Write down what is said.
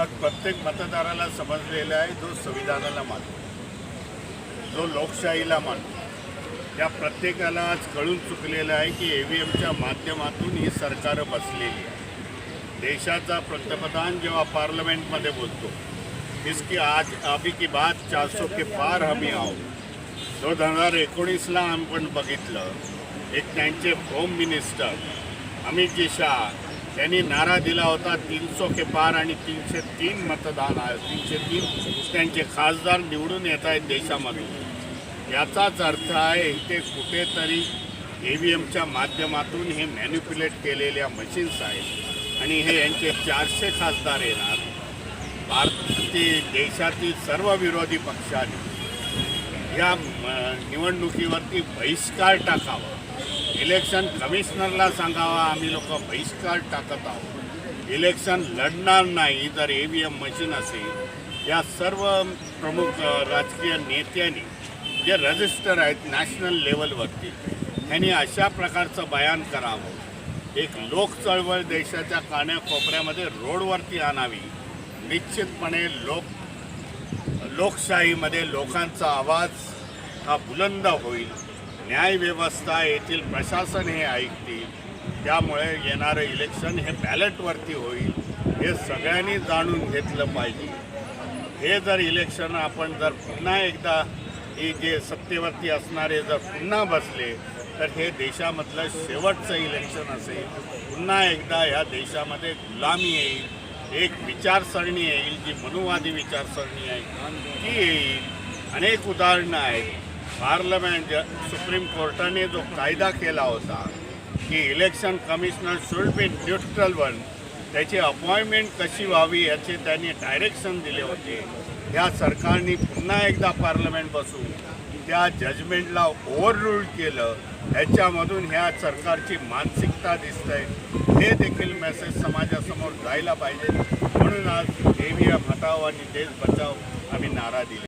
आज प्रत्येक मतदाराला समजलेला आहे जो संविधानाला मानतो. जो लोकशाहीला मानतो. या प्रत्येकाला आज कळून चुकलेलं आहे की ए व्ही एमच्या माध्यमातून ही सरकारं बसलेली आहे. देशाचा पंतप्रधान जेव्हा पार्लमेंटमध्ये बोलतो इसकी आज अभी की बात चारसो के पार हमी आहोत. दोन हजार एकोणीसला आपण बघितलं एक त्यांचे होम मिनिस्टर अमित जी शाह त्यांनी नारा दिला होता तीनसो के पार आणि तीनशे तीन मतदान आहे. तीनशे तीन त्यांचे खासदार निवडून येत आहेत देशामधून. याचाच अर्थ आहे इथे कुठेतरी ए व्ही एमच्या माध्यमातून हे मॅन्युप्युलेट केलेल्या मशीन्स आहेत. आणि हे यांचे चारशे खासदार येणार. भारतीय देशातील सर्व विरोधी पक्षांनी या म, निवडणुकीवरती बहिष्कार टाकावा. इलेक्शन कमिशनरला सांगावा आम्ही लोक बहिष्कार टाकत आहोत. इलेक्शन लढणार नाही जर ए व्ही एम मशीन असेल या सर्व प्रमुख राजकीय नेत्यांनी जे रजिस्टर आहेत नॅशनल लेवलवरती त्यांनी अशा प्रकारचं बयान करावं. एक लोक चळवळ देशाच्या काण्याकोपऱ्यामध्ये रोडवरती आणावी. निश्चितपणे लोक लोकशाहीमध्ये लोकांचा आवाज हा बुलंद होईल. न्यायव्यवस्था येथील प्रशासन हे ऐकतील. त्यामुळे येणारं इलेक्शन हे बॅलेटवरती होईल. हे सगळ्यांनी जाणून घेतलं पाहिजे. हे जर इलेक्शन आपण जर पुन्हा एकदा हे जे सत्तेवरती असणारे जर पुन्हा बसले तर हे देशामधलं शेवटचं इलेक्शन असेल. पुन्हा एकदा ह्या देशामध्ये गुलामी येईल. एक विचारसरणी येईल जी मनुवादी विचारसरणी आहे. ती येईल. अनेक उदाहरणं आहेत. पार्लमेंट सुप्रीम कोर्टाने जो कायदा केला होता की election commissioner should be neutral one त्याची अपॉइंटमेंट कशी व्हावी याचे त्यांनी डायरेक्शन दिले होते. या सरकारने पुन्हा एकदा पार्लमेंट बसून त्या जजमेंटला ओव्हररूल केलं. ह्याच्यामधून ह्या सरकारची मानसिकता दिसतंय. हे देखील मेसेज समाजासमोर जायला पाहिजे. म्हणून आज ए एम हटाव आणि देश बचाव आम्ही नारा दिले